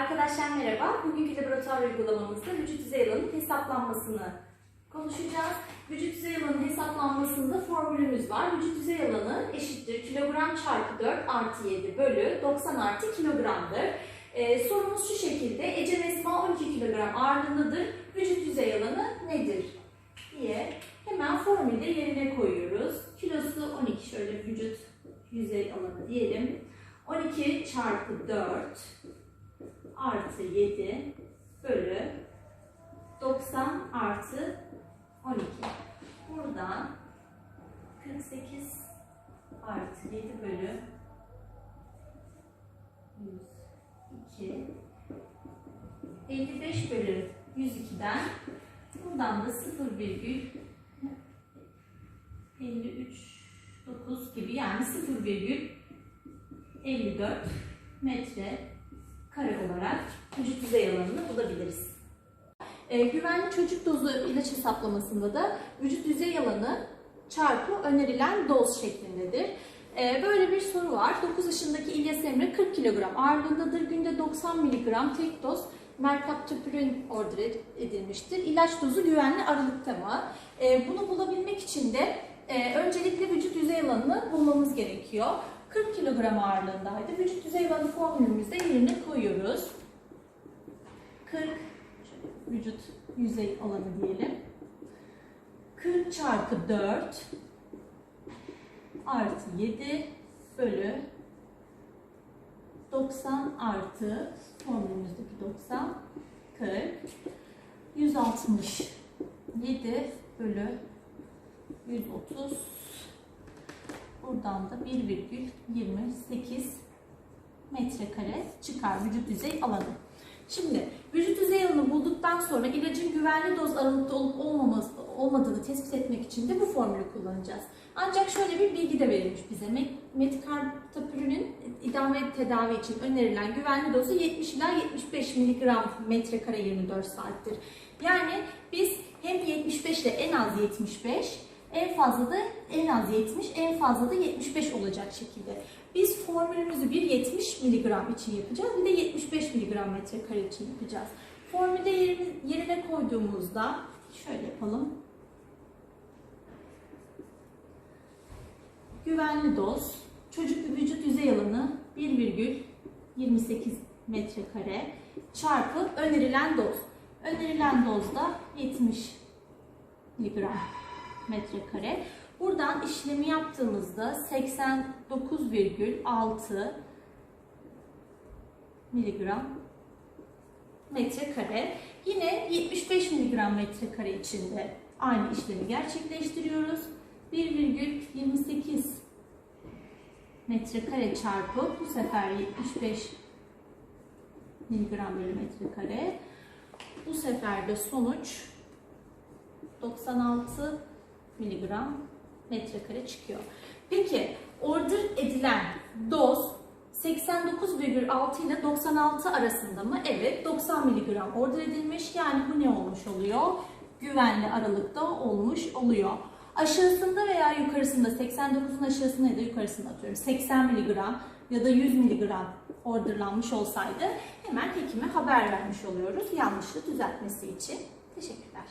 Arkadaşlar merhaba. Bugünkü laboratuvar uygulamamızda vücut yüzey alanının hesaplanmasını konuşacağız. Vücut yüzey alanının hesaplanmasında formülümüz var. Vücut yüzey alanı eşittir kilogram çarpı 4 artı 7 bölü 90 artı kilogramdır. Ee, sorumuz şu şekilde. Ece Nesma 12 kilogram ağırlığındadır. Vücut yüzey alanı nedir? diye hemen formülde yerine koyuyoruz. Kilosu 12 şöyle vücut yüzey alanı diyelim. 12 çarpı 4 artı 7 bölü 90 artı 12. Buradan 48 artı 7 bölü 102 55 bölü 102'den buradan da 0 virgül 53 9 gibi yani 0 virgül 54 metre kare olarak vücut yüzey alanını bulabiliriz. Ee, güvenli çocuk dozu ilaç hesaplamasında da vücut yüzey alanı çarpı önerilen doz şeklindedir. Ee, böyle bir soru var. 9 yaşındaki İlyas Emre 40 kilogram ağırlığındadır. Günde 90 miligram tek doz merkaptopürin order edilmiştir. İlaç dozu güvenli aralıkta mı? Ee, bunu bulabilmek için de e, öncelikle vücut yüzey alanını bulmamız gerekiyor. 40 kilogram ağırlığındaydı. Vücut yüzey alanı formülümüzde yerine koyuyoruz. 40 şöyle vücut yüzey alanı diyelim. 40 çarpı 4 artı 7 bölü 90 artı formülümüzdeki 90 40 167 bölü 130 buradan da 1,28 metrekare çıkar vücut yüzey alanı. Şimdi vücut yüzey alanı bulduktan sonra ilacın güvenli doz aralıkta olup olmaması, olmadığını tespit etmek için de bu formülü kullanacağız. Ancak şöyle bir bilgi de verilmiş bize. Metikartapürünün idame tedavi için önerilen güvenli dozu 70 ila 75 mg metrekare 24 saattir. Yani biz hem 75 ile en az 75, en fazla da en az 70, en fazla da 75 olacak şekilde. Biz formülümüzü bir 70 mg için yapacağız, bir de 75 mg metrekare için yapacağız. Formülde yerine, koyduğumuzda şöyle yapalım. Güvenli doz, çocuk vücut yüzey alanı 1,28 metrekare çarpı önerilen doz. Önerilen doz da 70 miligram metrekare. Buradan işlemi yaptığımızda 89,6 miligram metrekare. Yine 75 miligram metrekare içinde aynı işlemi gerçekleştiriyoruz. 1,28 metrekare çarpı bu sefer 75 miligram bölü metrekare. Bu sefer de sonuç 96 miligram metrekare çıkıyor. Peki order edilen doz 89,6 ile 96 arasında mı? Evet 90 miligram order edilmiş. Yani bu ne olmuş oluyor? Güvenli aralıkta olmuş oluyor. Aşağısında veya yukarısında 89'un aşağısında ya da yukarısında atıyorum 80 miligram ya da 100 miligram orderlanmış olsaydı hemen hekime haber vermiş oluyoruz yanlışlığı düzeltmesi için. Teşekkürler.